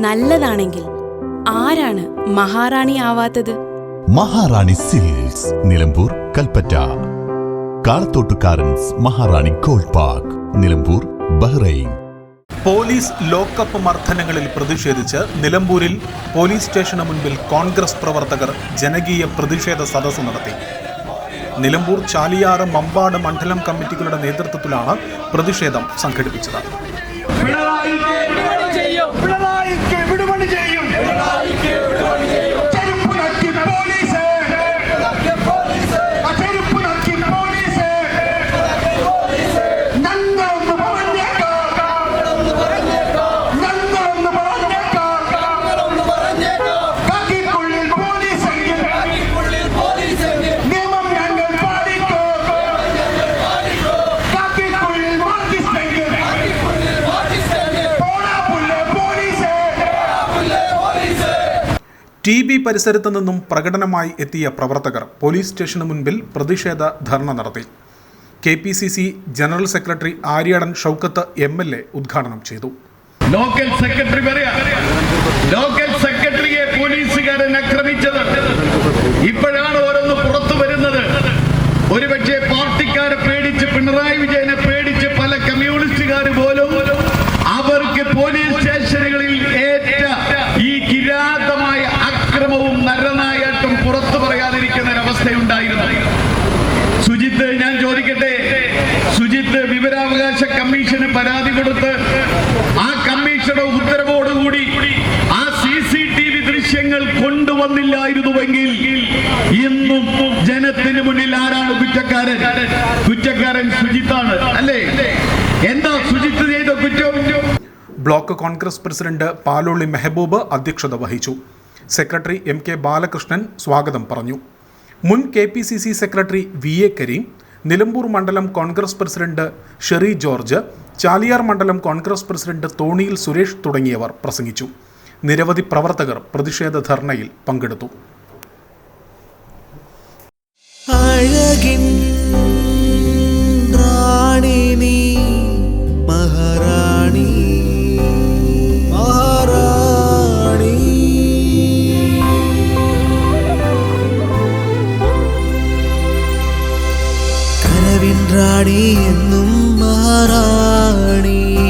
നല്ലതാണെങ്കിൽ ആരാണ് മഹാറാണി ആവാത്തത്? Maharani silks Nilambur Kalpetta. കാളത്തോട്ടുകാരൻസ് Maharani gold park Nilambur Bahrain. Police lockup മർദ്ദനങ്ങളിൽ പ്രതിഷേധിച്ച് നിലമ്പൂരിൽ പോലീസ് സ്റ്റേഷന് മുൻപിൽ കോൺഗ്രസ് പ്രവർത്തകർ ജനകീയ പ്രതിഷേധ സദസ്സ് നടത്തി. നിലമ്പൂർ ചാലിയാറ് മമ്പാട് മണ്ഡലം കമ്മിറ്റികളുടെ നേതൃത്വത്തിലാണ് പ്രതിഷേധം സംഘടിപ്പിച്ചത്. പിണറായിക്ക് വിടുപണി ചെയ്യും പിണറായിക്ക് ടി ബി പരിസരത്ത് നിന്നും പ്രകടനമായി എത്തിയ പ്രവർത്തകർ പോലീസ് സ്റ്റേഷന് മുൻപിൽ പ്രതിഷേധ ധർണ നടത്തി. K P C C general secretary Aryadan Shoukath M L A ഉദ്ഘാടനം ചെയ്തു. ലോക്കൽ സെക്രട്ടറി ലോക്കൽ സെക്രട്ടറിയെ പോലീസുകാരൻ ആക്രമിച്ചത്. ഇപ്പോഴാണ് വിവരാവകാശ കമ്മീഷന് പരാതി കൊടുത്ത് ആ കമ്മീഷന്റെ ഉത്തരവോടുകൂടി ആ സി സി ടി വി ദൃശ്യങ്ങൾ കൊണ്ടുവന്നില്ലായിരുന്നുവെങ്കിൽ ഇന്നും ജനത്തിന് മുന്നിൽ ആരാണ് കുറ്റക്കാരൻ? കുറ്റക്കാരൻ സുജിത്താണ് അല്ലേ? എന്താ സുജിത്ത് ചെയ്ത കുറ്റം? Block Congress president Paloli Mehaboob അധ്യക്ഷത വഹിച്ചു. സെക്രട്ടറി എം കെ ബാലകൃഷ്ണൻ സ്വാഗതം പറഞ്ഞു. മുൻ K P C C secretary V A Kareem Nilambur മണ്ഡലം കോൺഗ്രസ് പ്രസിഡന്റ് ഷെറി ജോർജ് ചാലിയാർ മണ്ഡലം കോൺഗ്രസ് പ്രസിഡന്റ് തോണിയിൽ സുരേഷ് തുടങ്ങിയവർ പ്രസംഗിച്ചു. നിരവധി പ്രവർത്തകർ പ്രതിഷേധ ധർണയിൽ പങ്കെടുത്തു. അഴകിൻ റാണി എന്നും മഹാറാണി.